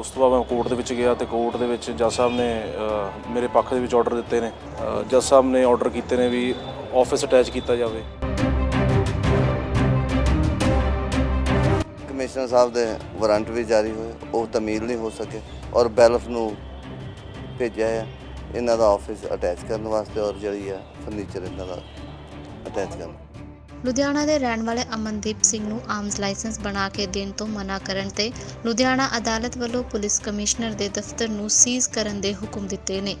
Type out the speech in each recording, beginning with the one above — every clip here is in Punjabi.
ਉਸ ਤੋਂ ਬਾਅਦ ਮੈਂ ਕੋਰਟ ਦੇ ਵਿੱਚ ਗਿਆ ਤੇ ਕੋਰਟ ਦੇ ਵਿੱਚ ਜੱਜ ਸਾਹਿਬ ਨੇ ਮੇਰੇ ਪੱਖ ਦੇ ਵਿੱਚ ਆਰਡਰ ਦਿੱਤੇ ਨੇ। ਜੱਜ ਸਾਹਿਬ ਨੇ ਆਰਡਰ ਕੀਤੇ ਨੇ ਵੀ ਆਫਿਸ ਅਟੈਚ ਕੀਤਾ ਜਾਵੇ। ਕਮਿਸ਼ਨਰ ਸਾਹਿਬ ਦੇ ਵਾਰੰਟ ਵੀ ਜਾਰੀ ਹੋਏ, ਉਹ ਤਮੀਲ ਨਹੀਂ ਹੋ ਸਕੇ ਔਰ ਬੈਲਫ ਨੂੰ ਭੇਜਿਆ ਹੈ। ਇਹਨਾਂ ਦਾ ਆਫਿਸ ਅਟੈਚ ਕਰਨ ਵਾਸਤੇ ਔਰ ਜਿਹੜੀ ਹੈ ਫਰਨੀਚਰ ਇਹਨਾਂ ਦਾ ਅਟੈਚ ਕਰਨ। ਲੁਧਿਆਣਾ ਦੇ ਰਹਿਣ ਵਾਲੇ ਅਮਨਦੀਪ ਸਿੰਘ ਨੂੰ ਆਰਮਸ ਲਾਇਸੈਂਸ ਬਣਾ ਕੇ ਦੇਣ ਤੋਂ ਮਨਾ ਕਰਨ ਤੇ ਲੁਧਿਆਣਾ ਅਦਾਲਤ ਵੱਲੋਂ ਪੁਲਿਸ ਕਮਿਸ਼ਨਰ ਦੇ ਦਫ਼ਤਰ ਨੂੰ ਸੀਜ਼ ਕਰਨ ਦੇ ਹੁਕਮ ਦਿੱਤੇ ਨੇ।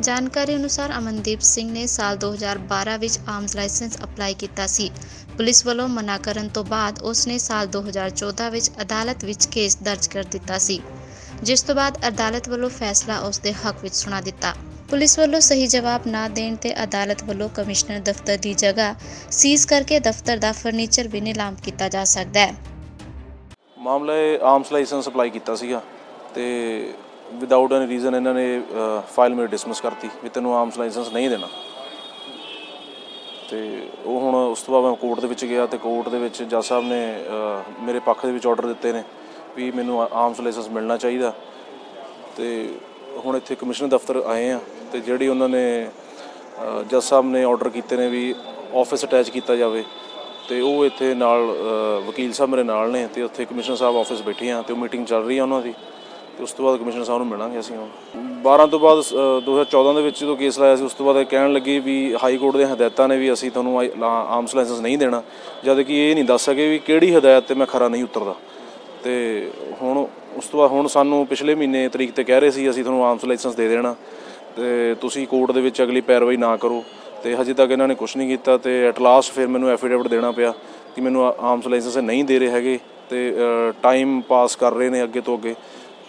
ਜਾਣਕਾਰੀ ਅਨੁਸਾਰ ਅਮਨਦੀਪ ਸਿੰਘ ਨੇ ਸਾਲ 2012 ਵਿੱਚ ਆਰਮਸ ਲਾਇਸੈਂਸ ਅਪਲਾਈ ਕੀਤਾ ਸੀ। ਪੁਲਿਸ ਵੱਲੋਂ ਮਨਾ ਕਰਨ ਤੋਂ ਬਾਅਦ ਉਸ ਨੇ ਸਾਲ 2014 ਵਿੱਚ ਅਦਾਲਤ ਵਿੱਚ ਕੇਸ ਦਰਜ ਕਰ ਦਿੱਤਾ ਸੀ, ਜਿਸ ਤੋਂ ਬਾਅਦ ਅਦਾਲਤ ਵੱਲੋਂ ਫੈਸਲਾ ਉਸ ਦੇ ਹੱਕ ਵਿੱਚ ਸੁਣਾ ਦਿੱਤਾ। ਪੁਲਿਸ ਵੱਲੋਂ ਸਹੀ ਜਵਾਬ ਨਾ ਦੇਣ ਤੇ ਅਦਾਲਤ ਵੱਲੋਂ ਕਮਿਸ਼ਨਰ ਦਫ਼ਤਰ ਦੀ ਜਗ੍ਹਾ ਸੀਜ਼ ਕਰਕੇ ਦਫ਼ਤਰ ਦਾ ਫਰਨੀਚਰ ਵੀ ਨਿਲਾਮ ਕੀਤਾ ਜਾ ਸਕਦਾ ਹੈ। ਮਾਮਲਾ ਇਹ ਆਰਮਸ ਲਾਇਸੈਂਸ ਅਪਲਾਈ ਕੀਤਾ ਸੀਗਾ ਤੇ ਵਿਦਆਊਟ ਐਨੀ ਰੀਜ਼ਨ ਇਹਨਾਂ ਨੇ ਫਾਈਲ ਮੇਰੀ ਡਿਸਮਿਸ ਕਰਤੀ ਵੀ ਤੈਨੂੰ ਆਰਮਸ ਲਾਇਸੈਂਸ ਨਹੀਂ ਦੇਣਾ। ਤੇ ਉਹ ਹੁਣ ਉਸ ਤੋਂ ਬਾਅਦ ਮੈਂ ਕੋਰਟ ਦੇ ਵਿੱਚ ਗਿਆ ਤੇ ਕੋਰਟ ਦੇ ਵਿੱਚ ਜੱਜ ਸਾਹਿਬ ਨੇ ਮੇਰੇ ਪੱਖ ਦੇ ਵਿੱਚ ਆਰਡਰ ਦਿੱਤੇ ਨੇ ਵੀ ਮੈਨੂੰ ਆਰਮਸ ਲਾਇਸੈਂਸ ਮਿਲਣਾ ਚਾਹੀਦਾ। ਤੇ ਹੁਣ ਇੱਥੇ ਕਮਿਸ਼ਨਰ ਦਫ਼ਤਰ ਆਏ ਆ ਤੇ ਜਿਹੜੀ ਉਹਨਾਂ ਨੇ ਜੱਜ ਸਾਹਿਬ ਨੇ ਆਰਡਰ ਕੀਤੇ ਨੇ ਵੀ ਆਫਿਸ ਅਟੈਚ ਕੀਤਾ ਜਾਵੇ ਤੇ ਉਹ ਇੱਥੇ ਨਾਲ ਵਕੀਲ ਸਾਹਿਬ ਮੇਰੇ ਨਾਲ ਨੇ ਤੇ ਉੱਥੇ ਕਮਿਸ਼ਨਰ ਸਾਹਿਬ ਆਫਿਸ ਬੈਠੇ ਆ ਤੇ ਉਹ ਮੀਟਿੰਗ ਚੱਲ ਰਹੀ ਆ ਉਹਨਾਂ ਦੀ ਤੇ ਉਸ ਤੋਂ ਬਾਅਦ ਕਮਿਸ਼ਨਰ ਸਾਹਿਬ ਨੂੰ ਮਿਲਾਂਗੇ ਅਸੀਂ ਹੁਣ। 12 ਤੋਂ ਬਾਅਦ ਅ, 2014 ਦੇ ਵਿੱਚ ਜਦੋਂ ਕੇਸ ਲਾਇਆ ਸੀ ਉਸ ਤੋਂ ਬਾਅਦ ਇਹ ਕਹਿਣ ਲੱਗੇ ਵੀ ਹਾਈ ਕੋਰਟ ਦੀਆਂ ਹਦਾਇਤਾਂ ਨੇ ਵੀ ਅਸੀਂ ਤੁਹਾਨੂੰ ਆਈ- ਲਾ- ਆਰਮਸ ਲਾਇਸੈਂਸ ਨਹੀਂ ਦੇਣਾ। ਜਦ ਕਿ ਇਹ ਨਹੀਂ ਦੱਸ ਸਕੇ ਵੀ ਕਿਹੜੀ ਹਦਾਇਤ ਤੇ ਮੈਂ ਖਰਾ ਨਹੀਂ ਉਤਰਦਾ। ਤੇ ਹੁਣ ਉਸ ਤੋਂ ਬਾਅਦ ਹੁਣ ਸਾਨੂੰ ਪਿਛਲੇ ਮਹੀਨੇ ਤਰੀਕ ਤੇ ਕਹਿ ਰਹੇ ਸੀ, ਅਸੀਂ ਤੁਹਾਨੂੰ ਆਰਮਸ ਲਾਇਸੈਂਸ ਦੇ ਦੇਣਾ। ਤੇ ਤੁਸੀਂ ਕੋਰਟ ਦੇ ਵਿੱਚ ਅਗਲੀ ਪੈਰਵਾਈ ਨਾ ਕਰੋ। ਤੇ ਹਜੇ ਤੱਕ ਇਹਨਾਂ ਨੇ ਕੁਝ ਨਹੀਂ ਕੀਤਾ ਤੇ ਐਟ ਲਾਸਟ ਫਿਰ ਮੈਨੂੰ ਐਫੀਡੇਵਿਟ ਦੇਣਾ ਪਿਆ ਕਿ ਮੈਨੂੰ ਆਰਮਸ ਲਾਇਸੈਂਸ ਨਹੀਂ ਦੇ ਰਹੇ ਹੈਗੇ ਤੇ ਟਾਈਮ ਪਾਸ ਕਰ ਰਹੇ ਨੇ ਅੱਗੇ ਤੋਂ ਅੱਗੇ।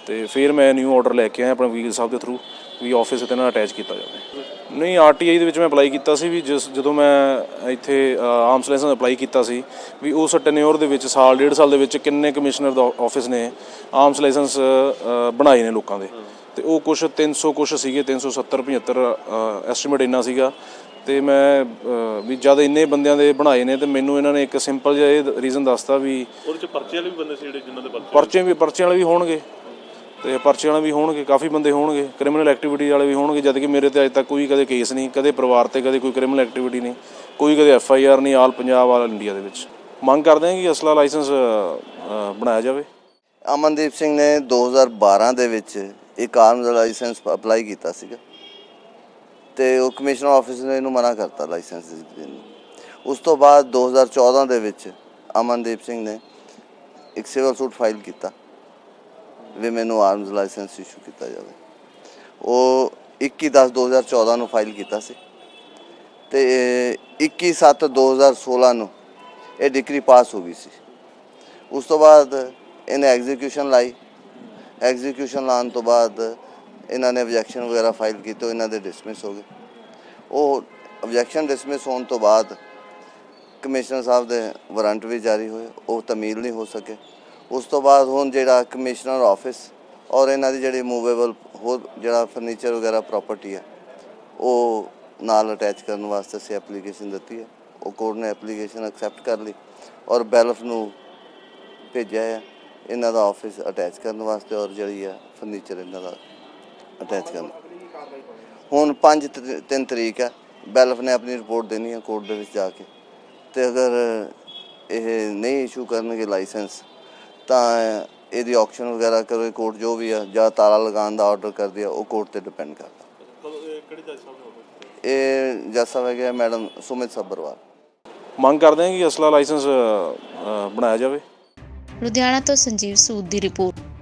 ਤੇ ਫਿਰ ਮੈਂ ਨਿਊ ਆਰਡਰ ਲੈ ਕੇ ਆਇਆ ਆਪਣੇ ਵਕੀਲ ਸਾਹਿਬ ਦੇ ਥਰੂ ਵੀ ਆਫਿਸ ਤੇ ਨਾਲ ਅਟੈਚ ਕੀਤਾ ਜਾਵੇ। ਨਹੀਂ ਆਰਟੀਆਈ ਦੇ ਵਿੱਚ ਮੈਂ ਅਪਲਾਈ ਕੀਤਾ ਸੀ ਵੀ ਜਿਸ ਜਦੋਂ ਮੈਂ ਇੱਥੇ ਆਰਮਸ ਲਾਇਸੈਂਸ ਅਪਲਾਈ ਕੀਤਾ ਸੀ ਵੀ ਉਸ ਟੈਨਿਓਰ ਦੇ ਵਿੱਚ ਸਾਲ ਡੇਢ ਸਾਲ ਦੇ ਵਿੱਚ ਕਿੰਨੇ ਕਮਿਸ਼ਨਰ ਦਾ ਆਫਿਸ ਨੇ ਆਰਮਸ ਲਾਇਸੈਂਸ ਬਣਾਏ ਨੇ ਲੋਕਾਂ ਦੇ। ਤੇ ਉਹ ਕੁਝ 300 ਕੁਝ ਸੀਗੇ 370 75 ਐਸਟੀਮੇਟ ਇੰਨਾ ਸੀਗਾ। ਤੇ ਮੈਂ ਵੀ ਜਦ ਇੰਨੇ ਬੰਦਿਆਂ ਦੇ ਬਣਾਏ ਨੇ ਤੇ ਮੈਨੂੰ ਇਹਨਾਂ ਨੇ ਇੱਕ ਸਿੰਪਲ ਜਿਹਾ ਇਹ ਰੀਜ਼ਨ ਦੱਸਤਾ ਵੀ ਉਹਦੇ ਚ ਪਰਚੇ ਵਾਲੇ ਵੀ ਬੰਦੇ ਸੀ ਜਿਹੜੇ ਜਿਨ੍ਹਾਂ ਦੇ ਪਰਚੇ ਪਰਚੇ ਵੀ ਪਰਚੇ ਵਾਲੇ ਵੀ ਹੋਣਗੇ। ਤੇ ਪਰਚੇ ਵਾਲੇ ਵੀ ਹੋਣਗੇ, ਕਾਫੀ ਬੰਦੇ ਹੋਣਗੇ ਕ੍ਰਿਮੀਨਲ ਐਕਟੀਵਿਟੀ ਵਾਲੇ ਵੀ ਹੋਣਗੇ, ਜਦ ਕਿ ਮੇਰੇ ਤੇ ਅਜੇ ਤੱਕ ਕੋਈ ਕਦੇ ਕੇਸ ਨਹੀਂ, ਕਦੇ ਪਰਿਵਾਰ ਤੇ ਕਦੇ ਕੋਈ ਕ੍ਰਿਮੀਨਲ ਐਕਟੀਵਿਟੀ ਨਹੀਂ, ਕੋਈ ਕਦੇ ਐਫ ਆਈ ਆਰ ਨਹੀਂ, ਆਲ ਪੰਜਾਬ, ਆਲ ਇੰਡੀਆ ਦੇ ਵਿੱਚ। ਮੰਗ ਕਰਦੇ ਹਾਂ ਕਿ ਅਸਲਾ ਲਾਇਸੈਂਸ ਬਣਾਇਆ ਜਾਵੇ। ਅਮਨਦੀਪ ਸਿੰਘ ਨੇ 2012 ਦੇ ਵਿੱਚ ਇੱਕ ਆਰਮਸ ਲਾਇਸੈਂਸ ਅਪਲਾਈ ਕੀਤਾ ਸੀਗਾ ਤੇ ਉਹ ਕਮਿਸ਼ਨਰ ਆਫਿਸ ਨੇ ਇਹਨੂੰ ਮਨਾ ਕਰਤਾ ਲਾਇਸੈਂਸ ਦੇਣ ਨੂੰ। ਉਸ ਤੋਂ ਬਾਅਦ 2014 ਦੇ ਵਿੱਚ ਅਮਨਦੀਪ ਸਿੰਘ ਨੇ ਇੱਕ ਸਿਵਲ ਸੂਟ ਫਾਈਲ ਕੀਤਾ। ਵੀ ਮੈਨੂੰ ਆਰਮਸ ਲਾਇਸੈਂਸ ਇਸ਼ੂ ਕੀਤਾ ਜਾਵੇ। ਉਹ 21/10/2014 ਨੂੰ ਫਾਈਲ ਕੀਤਾ ਸੀ ਤੇ 21/7/2016 ਨੂੰ ਇਹ ਡਿਕਰੀ ਪਾਸ ਹੋ ਗਈ ਸੀ। ਉਸ ਤੋਂ ਬਾਅਦ ਇਹਨੇ ਐਗਜ਼ੀਕਿਊਸ਼ਨ ਲਾਈ। ਐਗਜ਼ੀਕਿਊਸ਼ਨ ਲਾਉਣ ਤੋਂ ਬਾਅਦ ਇਹਨਾਂ ਨੇ ਆਬਜੈਕਸ਼ਨ ਵਗੈਰਾ ਫਾਈਲ ਕੀਤੇ, ਉਹ ਇਹਨਾਂ ਦੇ ਡਿਸਮਿਸ ਹੋ ਗਏ। ਉਹ ਆਬਜੈਕਸ਼ਨ ਡਿਸਮਿਸ ਹੋਣ ਤੋਂ ਬਾਅਦ ਕਮਿਸ਼ਨਰ ਸਾਹਿਬ ਦੇ ਵਾਰੰਟ ਵੀ ਜਾਰੀ ਹੋਏ, ਉਹ ਤਮੀਲ ਨਹੀਂ ਹੋ ਸਕੇ। ਉਸ ਤੋਂ ਬਾਅਦ ਹੁਣ ਜਿਹੜਾ ਕਮਿਸ਼ਨਰ ਆਫਿਸ ਔਰ ਇਹਨਾਂ ਦੀ ਜਿਹੜੀ ਮੂਵੇਬਲ ਹੋਰ ਜਿਹੜਾ ਫਰਨੀਚਰ ਵਗੈਰਾ ਪ੍ਰਾਪਰਟੀ ਹੈ, ਉਹ ਨਾਲ ਅਟੈਚ ਕਰਨ ਵਾਸਤੇ ਅਸੀਂ ਐਪਲੀਕੇਸ਼ਨ ਦਿੱਤੀ ਹੈ। ਉਹ ਕੋਰਟ ਨੇ ਐਪਲੀਕੇਸ਼ਨ ਐਕਸੈਪਟ ਕਰ ਲਈ ਔਰ ਬੈਲਫ ਨੂੰ ਭੇਜਿਆ ਹੈ ਇਹਨਾਂ ਦਾ ਆਫਿਸ ਅਟੈਚ ਕਰਨ ਵਾਸਤੇ ਔਰ ਜਿਹੜੀ ਹੈ ਫਰਨੀਚਰ ਇਹਨਾਂ ਦਾ ਅਟੈਚ ਕਰਨ। ਹੁਣ 5 3 ਤਰੀਕ ਹੈ ਬੈਲਫ ਨੇ ਆਪਣੀ ਰਿਪੋਰਟ ਦੇਣੀ ਹੈ ਕੋਰਟ ਦੇ ਵਿੱਚ ਜਾ ਕੇ। ਤੇ ਅਗਰ ਇਹ ਨਹੀਂ ਇਸ਼ੂ ਕਰਨਗੇ ਲਾਇਸੈਂਸ ਤਾਂ ਇਹਦੀ ਆਕਸ਼ਨ ਵਗੈਰਾ ਕਰੇ ਕੋਰਟ ਜੋ ਵੀ ਆ ਜਾਂ ਤਾਲਾ ਲਗਾਉਣ ਦਾ ਆਰਡਰ ਕਰਦੀ ਆ ਉਹ ਕੋਰਟ ਤੇ ਡਿਪੈਂਡ ਕਰਦਾ। ਇਹ ਕਿਹੜੇ ਜੱਜ ਸਾਹਿਬ ਨੇ order ਦਿੱਤੇ? ਇਹ ਜੱਜ ਸਾਹਿਬ ਹੈਗੇ ਮੈਡਮ ਸੁਮਿਤ ਸੱਬਰਵਾਲ ਮੰਗ ਕਰਦੇ ਹਾਂ ਕਿ ਅਸਲਾ ਲਾਇਸੈਂਸ ਬਣਾਇਆ ਜਾਵੇ। ਲੁਧਿਆਣਾ ਤੋਂ ਸੰਜੀਵ ਸੂਦ ਦੀ ਰਿਪੋਰਟ।